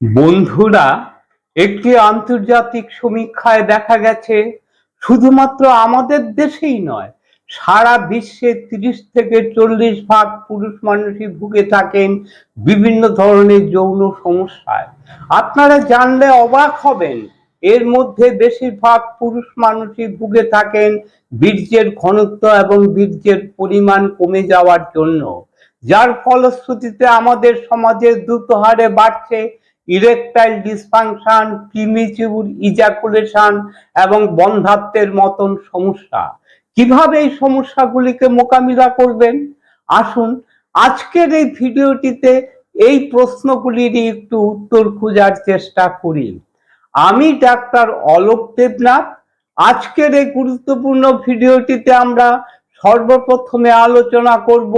বন্ধুরা, একটি আন্তর্জাতিক সমীক্ষায় দেখা গেছে, শুধুমাত্র আমাদের দেশেই নয়, সারা বিশ্বে তিরিশ থেকে চল্লিশ ভাগ পুরুষ মানুষই ভুগে থাকেন বিভিন্ন ধরনের যৌন সমস্যায়। আপনারা জানলে অবাক হবেন, এর মধ্যে বেশিরভাগ পুরুষ মানুষই ভুগে থাকেন বীর্যের ঘনত্ব এবং বীর্যের পরিমাণ কমে যাওয়ার জন্য, যার ফলশ্রুতিতে আমাদের সমাজে দ্রুত হারে বাড়ছে ইরেকটাইল ডিসফাংশন প্রিমিচিউর ইজাকুলেশন এবং বন্ধাত্বের মতন সমস্যা। কীভাবে এই সমস্যাগুলিকে মোকাবিলা করবেন? আসুন আজকের এই ভিডিওটিতে এই প্রশ্নগুলিরই একটু উত্তর খোঁজার চেষ্টা করি। আমি ডাক্তার অলোক দেবনাথ। আজকের এই গুরুত্বপূর্ণ ভিডিওটিতে আমরা সর্বপ্রথমে আলোচনা করব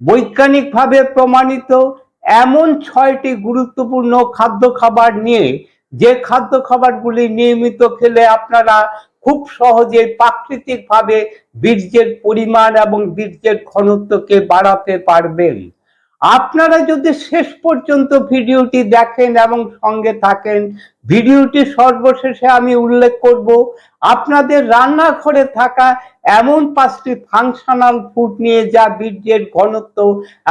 বৈজ্ঞানিকভাবে প্রমাণিত এমন ছয়টি গুরুত্বপূর্ণ খাদ্য খাবার নিয়ে, যে খাদ্য খাবারগুলি নিয়মিত খেলে আপনারা খুব সহজে প্রাকৃতিকভাবে বীর্যের পরিমাণ এবং বীর্যের ঘনত্বকে বাড়াতে পারবেন। আপনারা যদি শেষ পর্যন্ত ভিডিওটি দেখেন এবং সঙ্গে থাকেন, ভিডিওটি সর্বশেষে আমি উল্লেখ করব, আপনাদের রান্নাঘরে থাকা এমন পাঁচটি ফাংশনাল ফুড নিয়ে যা বীর্যের ঘনত্ব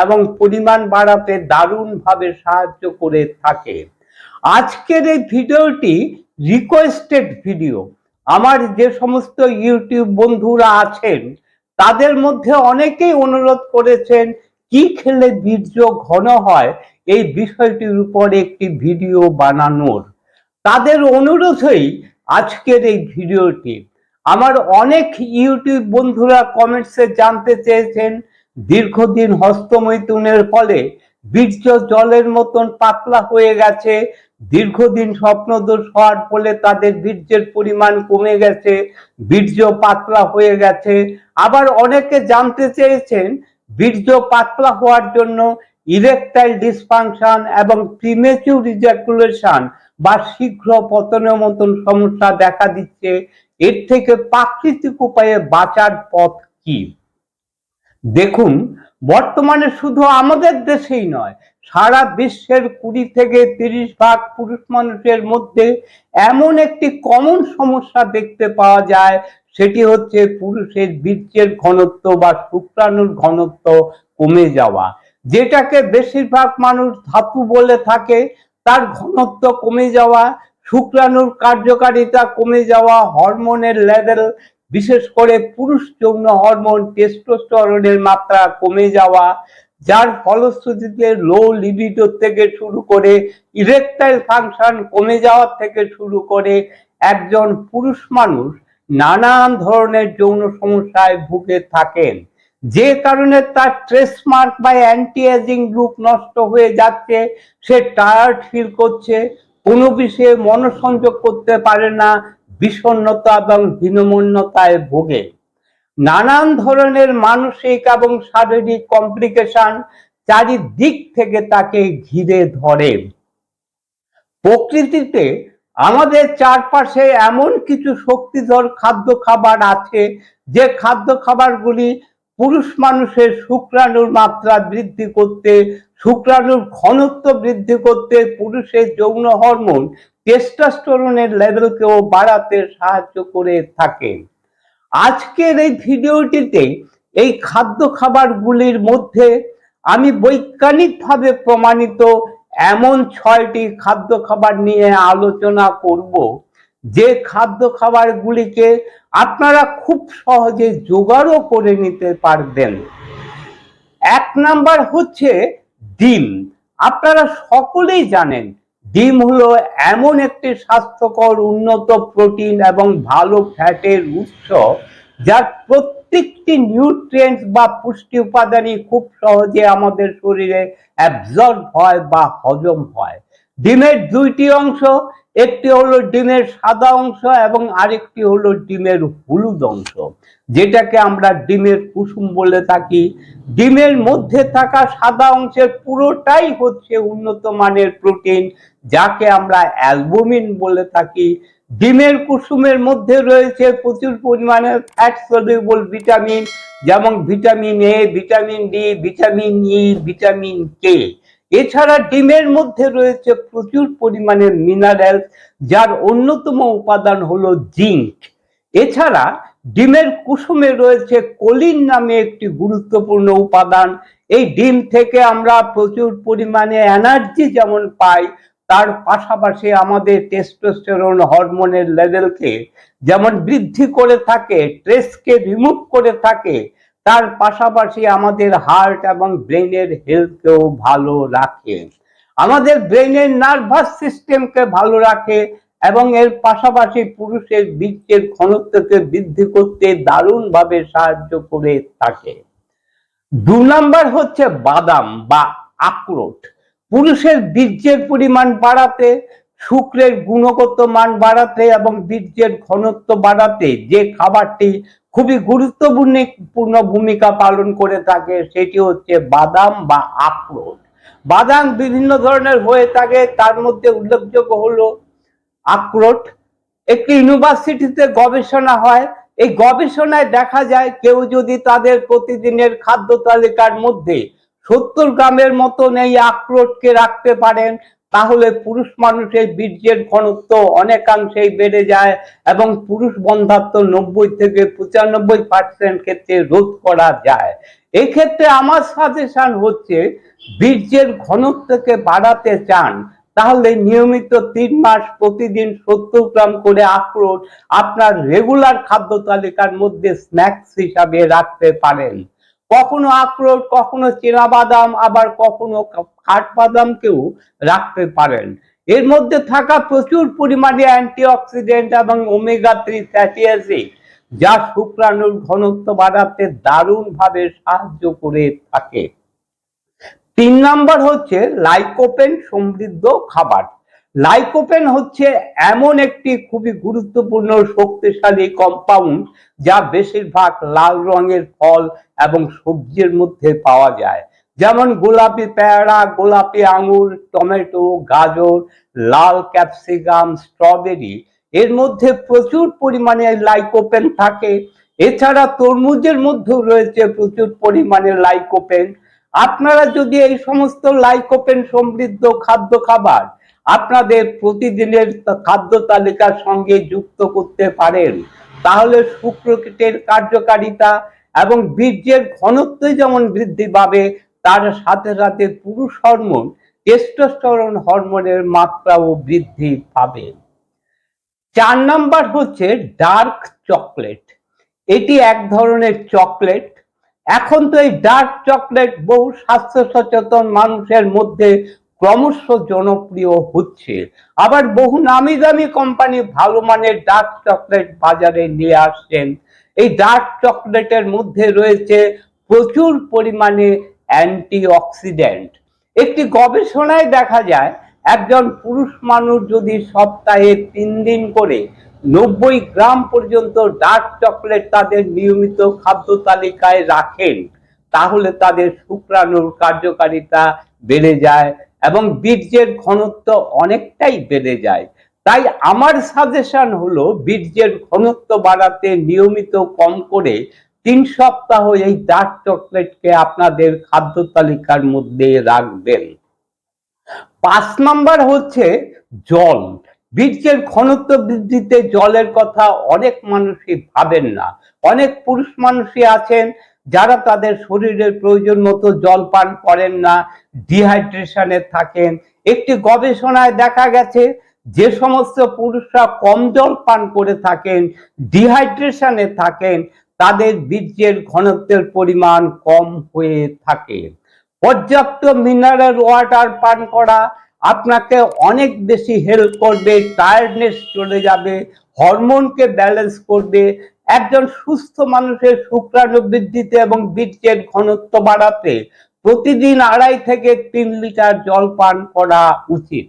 এবং পরিমাণ বাড়াতে দারুণভাবে সাহায্য করে থাকে। আজকের এই ভিডিওটি রিকোয়েস্টেড ভিডিও আমার যে সমস্ত ইউটিউব বন্ধুরা আছেন, তাদের মধ্যে অনেকেই অনুরোধ করেছেন কি খেলে বীর্য ঘন হয় এই বিষয়টির উপর একটি ভিডিও বানানোর। তাদের অনুরোধেই আজকের এই ভিডিওটি। আমার অনেক ইউটিউব বন্ধুরা কমেন্টসে জানতে চেয়েছেন, দীর্ঘদিন হস্তমৈথুনের ফলে বীর্য জলের মতন পাতলা হয়ে গেছে, দীর্ঘদিন স্বপ্নদোষ হওয়ার ফলে তাদের বীর্যের পরিমাণ কমে গেছে, বীর্য পাতলা হয়ে গেছে। আবার অনেকে জানতে চেয়েছেন বীর্য পাতলা হওয়ার জন্য ইরেকটাইল ডিসফাংশন এবং প্রিমেচিউর ইজাকুলেশন বা শীঘ্র পতনের মতন সমস্যা দেখা দিচ্ছে। এর থেকে প্রাকৃতিক উপায়ে বাঁচার পথ কি? দেখুন, বর্তমানে শুধু আমাদের দেশেই নয়, সারা বিশ্বের কুড়ি থেকে তিরিশ ভাগ পুরুষ মানুষের মধ্যে এমন একটি কমন সমস্যা দেখতে পাওয়া যায় সেটি হচ্ছে পুরুষের বীর্যের ঘনত্ব বা শুক্রাণুর ঘনত্ব কমে যাওয়া। যেটাকে বেশিরভাগ মানুষ ধাতু বলে থাকে, তার ঘনত্ব কমে যাওয়া, শুক্রাণুর কার্যকারিতা কমে যাওয়া, হরমোনের লেভেল, বিশেষ করে পুরুষ যৌন হরমোন, টেস্টোস্টেরনের মাত্রা কমে যাওয়া, যার ফলশ্রুতিতে লো লিবিডো থেকে শুরু করে ইরেকটাইল ফাংশন কমে যাওয়ার থেকে শুরু করে একজন পুরুষ মানুষ নানান ধরনের যৌন সমস্যায় ভুগে থাকেন। যে কারণে তার ট্রেসমার্ক বা অ্যান্টি এজিং লুক নষ্ট হয়ে যাচ্ছে, সে টায়ার্ড ফিল করছে, কোনো বিষয়ে মনোসংযোগ করতে পারে না, বিষণ্ণতা এবং হীনমন্যতায় ভোগে। নানান ধরনের মানসিক এবং শারীরিক কমপ্লিকেশন চারিদিক থেকে তাকে ঘিরে ধরে। প্রকৃতিতে আমাদের চারপাশে এমন কিছু শক্তিধর খাদ্য খাবার আছে, যে খাদ্য খাবারগুলি পুরুষ মানুষের শুক্রাণুর মাত্রা বৃদ্ধি করতে, শুক্রাণুর ঘনত্ব বৃদ্ধি করতে পুরুষের যৌন হরমোন টেস্টাস্টোরনের লেভেলকেও বাড়াতে সাহায্য করে থাকে। আজকের এই ভিডিওটিতে এই খাদ্য খাবারগুলির মধ্যে আমি বৈজ্ঞানিকভাবে প্রমাণিত এমন ছয়টি খাদ্য খাবার নিয়ে আলোচনা করব, যে খাদ্য খাবারগুলিকে আপনারা খুব সহজে জোগাড়ও করে নিতে পারবেন। এক নাম্বার হচ্ছে ডিম। আপনারা সকলেই জানেন, ডিম হলো এমন একটি স্বাস্থ্যকর উন্নত প্রোটিন এবং ভালো ফ্যাটের উৎস, যার প্রত্যেকটি নিউট্রিয়েন্টস বা পুষ্টি উপাদানই খুব সহজে আমাদের শরীরে অ্যাবজর্ব হয় বা হজম হয়। ডিমের দুইটি অংশ, একটি হলো ডিমের সাদা অংশ এবং আরেকটি হলো ডিমের হলুদ অংশ, যেটাকে আমরা ডিমের কুসুম বলে থাকি। ডিমের মধ্যে থাকা সাদা অংশের পুরোটাই হচ্ছে উন্নত মানের প্রোটিন যাকে আমরা অ্যালবুমিন বলে থাকি। ডিমের কুসুমের মধ্যে রয়েছে প্রচুর পরিমাণে ফ্যাট সলিউবল ভিটামিন যেমন vitamin A vitamin D vitamin E vitamin K এছাড়া ডিমের মধ্যে রয়েছে প্রচুর পরিমাণে মিনারেল যার অন্যতম উপাদান হলো জিঙ্ক এছাড়া ডিমের কুসুমে রয়েছে কোলিন নামে একটি গুরুত্বপূর্ণ উপাদান। এই ডিম থেকে আমরা প্রচুর পরিমাণে এনার্জি যেমন পাই তার পাশাপাশি আমাদের টেস্টোস্টেরন হরমোনের লেভেলকে যেমন বৃদ্ধি করে থাকে স্ট্রেসকে রিমুভ করে থাকে, তার পাশাপাশি আমাদের হার্ট এবং ব্রেনের হেলথকেও ভালো রাখে। আমাদের ব্রেনের নার্ভাস সিস্টেমকে ভালো রাখে এবং এর পাশাপাশি পুরুষের বীর্যের ঘনত্বকে বৃদ্ধি করতে দারুণভাবে সাহায্য করে থাকে। দু নাম্বার হচ্ছে বাদাম বা আখরোট। পুরুষের বীর্যের পরিমাণ বাড়াতে, শুক্রের গুণগত মান বাড়াতে এবং বীর্যের ঘনত্ব বাড়াতে যে খাবারটি খুবই গুরুত্বপূর্ণ পূর্ণ ভূমিকা পালন করে থাকে সেটি হচ্ছে বাদাম বা আখরোট। বাদাম বিভিন্ন ধরনের হয়ে থাকে, তার মধ্যে উল্লেখযোগ্য হলো আখরোট। একটি ইউনিভার্সিটিতে গবেষণা হয়, এই গবেষণায় দেখা যায় কেউ যদি তাদের প্রতিদিনের খাদ্য তালিকার মধ্যে সত্তর গ্রামের মতন এই আখরোটকে রাখতে পারেন, তাহলে পুরুষ মানুষের বীর্যের ঘনত্ব অনেকাংশেই বেড়ে যায় এবং পুরুষ বন্ধাত্ব নব্বই থেকে পঁচানব্বই পার্সেন্ট ক্ষেত্রে রোধ করা যায়। এক্ষেত্রে আমার সাজেশন হচ্ছে, বীর্যের ঘনত্বকে বাড়াতে চান, তাহলে নিয়মিত তিন মাস প্রতিদিন সত্তর গ্রাম করে আখরোট আপনার রেগুলার খাদ্য তালিকার মধ্যে স্ন্যাক্স হিসাবে রাখতে পারেন। কখনো আখরোট, কখনো বাদাম আবার কখনো কাঠবাদামকেও রাখতে পারেন। এর মধ্যে থাকা প্রচুর পরিমাণে অ্যান্টিঅক্সিডেন্ট এবং ওমেগা থ্রি ফ্যাটি অ্যাসিড, যা শুক্রাণুর ঘনত্ব বাড়াতে দারুণভাবে সাহায্য করে থাকে। তিন নাম্বার হচ্ছে লাইকোপেন সমৃদ্ধ খাবার। লাইকোপেন হচ্ছে এমন একটি খুবই গুরুত্বপূর্ণ, শক্তিশালী কম্পাউন্ড যা বেশিরভাগ লাল রঙের ফল এবং সবজির মধ্যে পাওয়া যায়। যেমন গোলাপি পেয়ারা, গোলাপি আঙুর, টমেটো, গাজর, লাল ক্যাপসিকাম, স্ট্রবেরি। এর মধ্যে প্রচুর পরিমাণে লাইকোপেন থাকে। এছাড়া তরমুজের মধ্যেও রয়েছে প্রচুর পরিমাণে লাইকোপেন আপনারা যদি এই সমস্ত লাইকোপেন সমৃদ্ধ খাদ্য খাবার আপনাদের প্রতিদিনের খাদ্য তালিকার সঙ্গে যুক্ত করতে পারেন। তাহলে শুক্রকীটের কার্যকারিতা এবং বীর্যের ঘনত্ব যেমন বৃদ্ধি পাবে, তার সাথে সাথে পুরুষ হরমোন টেস্টোস্টেরন হরমোনের মাত্রাও বৃদ্ধি পাবে। চার নাম্বার হচ্ছে ডার্ক চকলেট এটি এক ধরনের চকলেট এখন তো এই ডার্ক চকলেট বহু স্বাস্থ্য সচেতন মানুষের মধ্যে ক্রমশ জনপ্রিয় হচ্ছে। আবার বহু নামি দামি কোম্পানি ভালো মানের ডার্ক চকলেট বাজারে নিয়ে আসছেন। এই ডার্ক চকলেটের মধ্যে রয়েছে প্রচুর পরিমাণে অ্যান্টি অক্সিডেন্ট একটি গবেষণায় দেখা যায়, একজন পুরুষ মানুষ যদি সপ্তাহে তিন দিন করে নব্বই গ্রাম পর্যন্ত ডার্ক চকলেট তাদের নিয়মিত খাদ্য তালিকায় রাখেন, তাহলে তাদের শুক্রাণুর কার্যকারিতা বেড়ে যায়। এবং বীর্যের ঘনত্ব অনেকটাই বেড়ে যায়। তাই আমার সাজেশন হলো বীর্যের ঘনত্ব বাড়াতে নিয়মিত কম করে তিন সপ্তাহ এই ডার্ক চকলেটকে আপনাদের খাদ্য তালিকার মধ্যে রাখবেন। পাঁচ নাম্বার হচ্ছে জল। বীর্যের ঘনত্ব বৃদ্ধিতে জলের কথা অনেক মানুষই ভাবেন না। অনেক পুরুষ মানুষই আছেন যারা তাদের শরীরের প্রয়োজন মতো জল পান করেন না ডিহাইড্রেশনে থাকেন। একটি গবেষণায় দেখা গেছে, যে সমস্ত পুরুষরা কম জল পান করে থাকেন ডিহাইড্রেশনে থাকেন, তাদের বীর্যের ঘনত্বের পরিমাণ কম হয়ে থাকে। পর্যাপ্ত মিনারেল ওয়াটার পান করা, আপনাকে অনেক বেশি হেল্প করবে টায়ার্ডনেস চলে যাবে হরমোনকে ব্যালেন্স করবে একজন সুস্থ মানুষের শুক্রাণু বৃদ্ধিতে এবং বীর্যের ঘনত্ব বাড়াতে প্রতিদিন আড়াই থেকে তিন লিটার জল পান করা উচিত।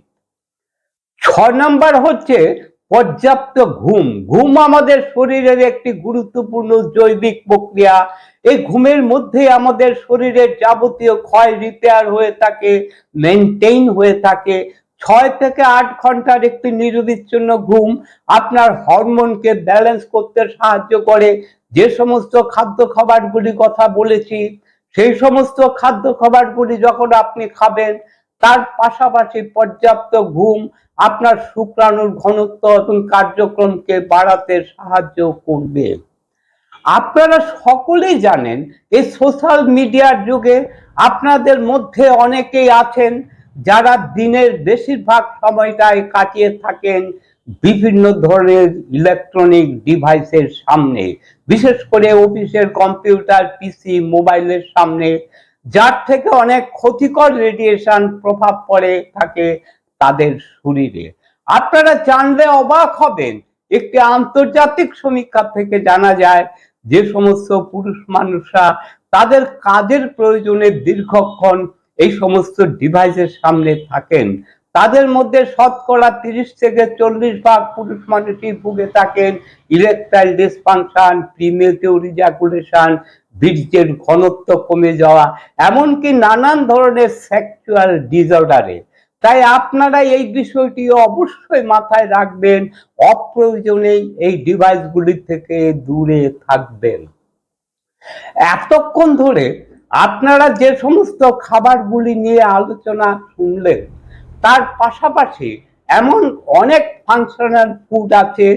ছ নম্বর হচ্ছে পর্যাপ্ত ঘুম। ঘুম আমাদের শরীরের একটি গুরুত্বপূর্ণ জৈবিক প্রক্রিয়া। এই ঘুমের মধ্যে আমাদের শরীরের যাবতীয় ক্ষয় রিপেয়ার হয়ে থাকে মেনটেইন হয়ে থাকে। ছয় থেকে আট ঘণ্টার একটি নিরবিচ্ছিন্ন ঘুম, আপনার হরমোনকে ব্যালেন্স করতে সাহায্য করে। যে সমস্ত খাদ্য খাবারগুলি কথা বলেছি, সেই সমস্ত খাদ্য খাবারগুলি যখন আপনি খাবেন, তার পাশাপাশি পর্যাপ্ত ঘুম, আপনার শুক্রাণুর ঘনত্ব এবং কার্যক্রমকে বাড়াতে সাহায্য করবে। আপনারা সকলেই জানেন, এই সোশ্যাল মিডিয়ার যুগে আপনাদের মধ্যে অনেকেই আছেন যারা দিনের বেশিরভাগ সময়টায় কাটিয়ে থাকেন বিভিন্ন ধরনের ইলেকট্রনিক ডিভাইসের সামনে, বিশেষ করে অফিসের কম্পিউটার পিসি মোবাইলের সামনে, যার থেকে অনেক ক্ষতিকর রেডিয়েশন প্রভাব পড়ে থাকে তাদের শরীরে। আপনারা জানলে অবাক হবেন, একটি আন্তর্জাতিক সমীক্ষা থেকে জানা যায়, যে সমস্ত পুরুষ মানুষরা তাদের কাজের প্রয়োজনে দীর্ঘক্ষণ এই সমস্ত ডিভাইসের সামনে থাকেন, তাদের মধ্যে শতকরা তিরিশ থেকে চল্লিশ ভাগ পুরুষ মানুষই ভুগে থাকেন। ইলেকট্রাইল ডিসফাংশন প্রিমেটিভ রিজাকুলেশন বীর্যের ঘনত্ব কমে যাওয়া, এমনকি নানান ধরনের সেক্সুয়াল ডিসঅর্ডারে তাই আপনারা এই বিষয়টি অবশ্যই মাথায় রাখবেন অপ্রয়োজনে এই ডিভাইসগুলি থেকে দূরে থাকবেন। এতক্ষণ ধরে আপনারা যে সমস্ত খাবারগুলি নিয়ে আলোচনা শুনলেন, তার পাশাপাশি এমন অনেক ফাংশনাল ফুড আছে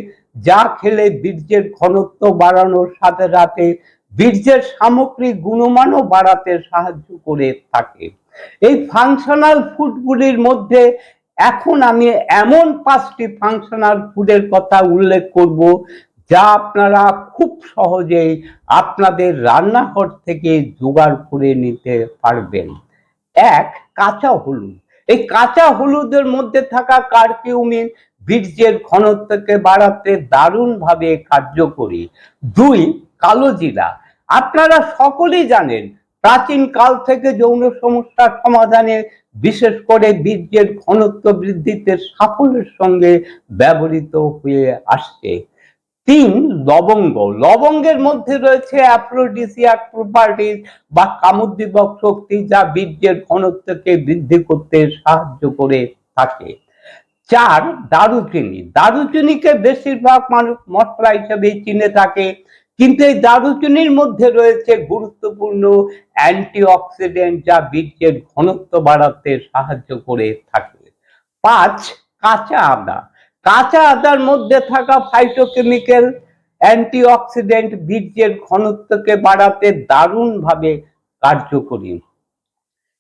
যা খেলে বীর্যের ঘনত্ব বাড়ানোর সাথে সাথে বীর্যের সামগ্রিক গুণমানও বাড়াতে সাহায্য করে থাকে। এই ফাংশনাল ফুডগুলির মধ্যে এখন আমি এমন পাঁচটি ফাংশনাল ফুডের কথা উল্লেখ করব যা আপনারা খুব সহজেই আপনাদের রান্নাঘর থেকে জোগাড় করে নিতে পারবেন। এক, কাঁচা হলুদ। এই কাঁচা হলুদের মধ্যে থাকা কার্কিউমিন বীর্যের ঘনত্বকে বাড়াতে দারুণভাবে কার্যকরী। দুই, কালো জিরা। আপনারা সকলেই জানেন, প্রাচীন কাল থেকে যৌন সমস্যার সমাধানে বিশেষ করে বীর্যের ঘনত্ব বৃদ্ধিতে সাফল্যের সঙ্গে ব্যবহৃত হয়ে আসছে। তিন লবঙ্গ। লবঙ্গের মধ্যে রয়েছে অ্যাফ্রোডিসিয়াক প্রপার্টিজ বা কামুদ্দীপক শক্তি যা বীর্যের ঘনত্বকে বৃদ্ধি করতে সাহায্য করে থাকে। চার, দারুচিনি। দারুচিনিকে বেশিরভাগ মানুষ মশলা হিসেবে চিনে থাকে, কিন্তু এই দারুচিনির মধ্যে রয়েছে গুরুত্বপূর্ণ অ্যান্টিঅক্সিডেন্ট যা বীর্যের ঘনত্ব বাড়াতে সাহায্য করে থাকে। পাঁচ, কাঁচা আদা। কাঁচা আদার মধ্যে থাকা ফাইটোকেমিক্যাল অ্যান্টিঅক্সিডেন্ট বীর্যের ঘনত্বকে বাড়াতে দারুণভাবে কার্যকরী।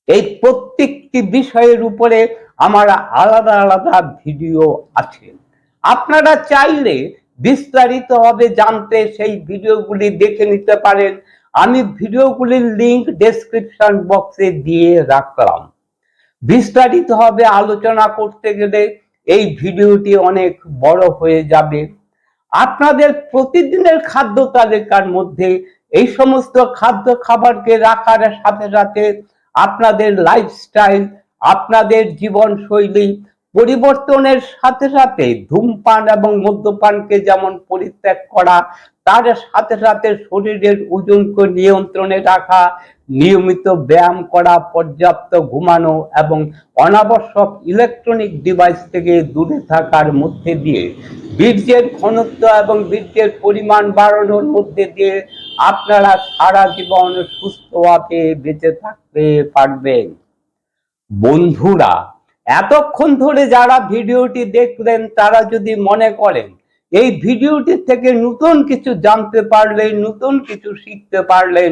এই প্রত্যেকটি বিষয়ের উপরে আমার আলাদা আলাদা ভিডিও আছে। আপনারা চাইলে বিস্তারিতভাবে জানতে সেই ভিডিওগুলি দেখে নিতে পারেন। আমি ভিডিওগুলির লিংক ডেসক্রিপশন বক্সে দিয়ে রাখলাম। বিস্তারিতভাবে আলোচনা করতে গেলে এই ভিডিওটি অনেক বড় হয়ে যাবে। আপনাদের প্রতিদিনের খাদ্য তালিকার মধ্যে এই সমস্ত খাদ্য খাবারকে রাখার সাথে সাথে আপনাদের লাইফস্টাইল আপনাদের জীবনশৈলী পরিবর্তনের সাথে সাথে ধূমপান এবং মদ্যপানকে যেমন পরিত্যাগ করা তার সাথে সাথে শরীরের ওজনকে নিয়ন্ত্রণে রাখা, নিয়মিত ব্যায়াম করা, পর্যাপ্ত ঘুমানো এবং অনাবশ্যক ইলেকট্রনিক ডিভাইস থেকে দূরে থাকার মধ্যে দিয়ে বীর্যের ঘনত্ব এবং বীর্যের পরিমাণ বাড়ানোর মধ্যে দিয়ে আপনারা সারা জীবন সুস্থভাবে বেঁচে থাকতে পারবেন। বন্ধুরা, এতক্ষণ ধরে যারা ভিডিওটি দেখলেন, তারা যদি মনে করেন এই ভিডিওটি থেকে নতুন কিছু জানতে পারলেন নতুন কিছু শিখতে পারলেন,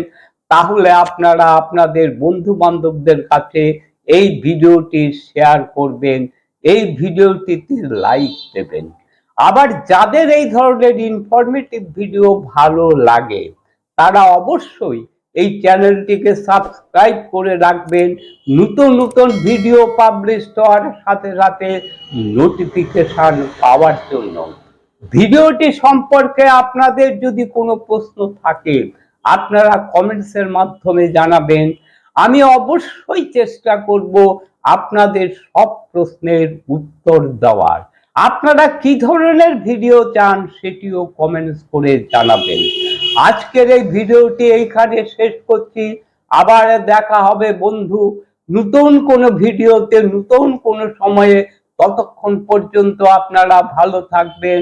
তাহলে আপনারা আপনাদের বন্ধু বান্ধবদের কাছে এই ভিডিওটি শেয়ার করবেন, এই ভিডিওটিতে লাইক দেবেন। আবার যাদের এই ধরনের ইনফরমেটিভ ভিডিও ভালো লাগে, তারা অবশ্যই এই চ্যানেলটিকে সাবস্ক্রাইব করে রাখবেন, নতুন নতুন ভিডিও পাবলিশ হওয়ার সাথে সাথে নোটিফিকেশন পাওয়ার জন্য। ভিডিওটি সম্পর্কে আপনাদের যদি কোনো প্রশ্ন থাকে, আপনারা কমেন্টসের মাধ্যমে জানাবেন। আমি অবশ্যই চেষ্টা করব আপনাদের সব প্রশ্নের উত্তর দেওয়ার। আপনারা কি ধরনের ভিডিও চান সেটিও কমেন্টস করে জানাবেন। আজকের এই ভিডিওটি এইখানে শেষ করছি। আবার দেখা হবে বন্ধু নতুন কোনো ভিডিওতে, নতুন কোনো সময়ে। ততক্ষণ পর্যন্ত আপনারা ভালো থাকবেন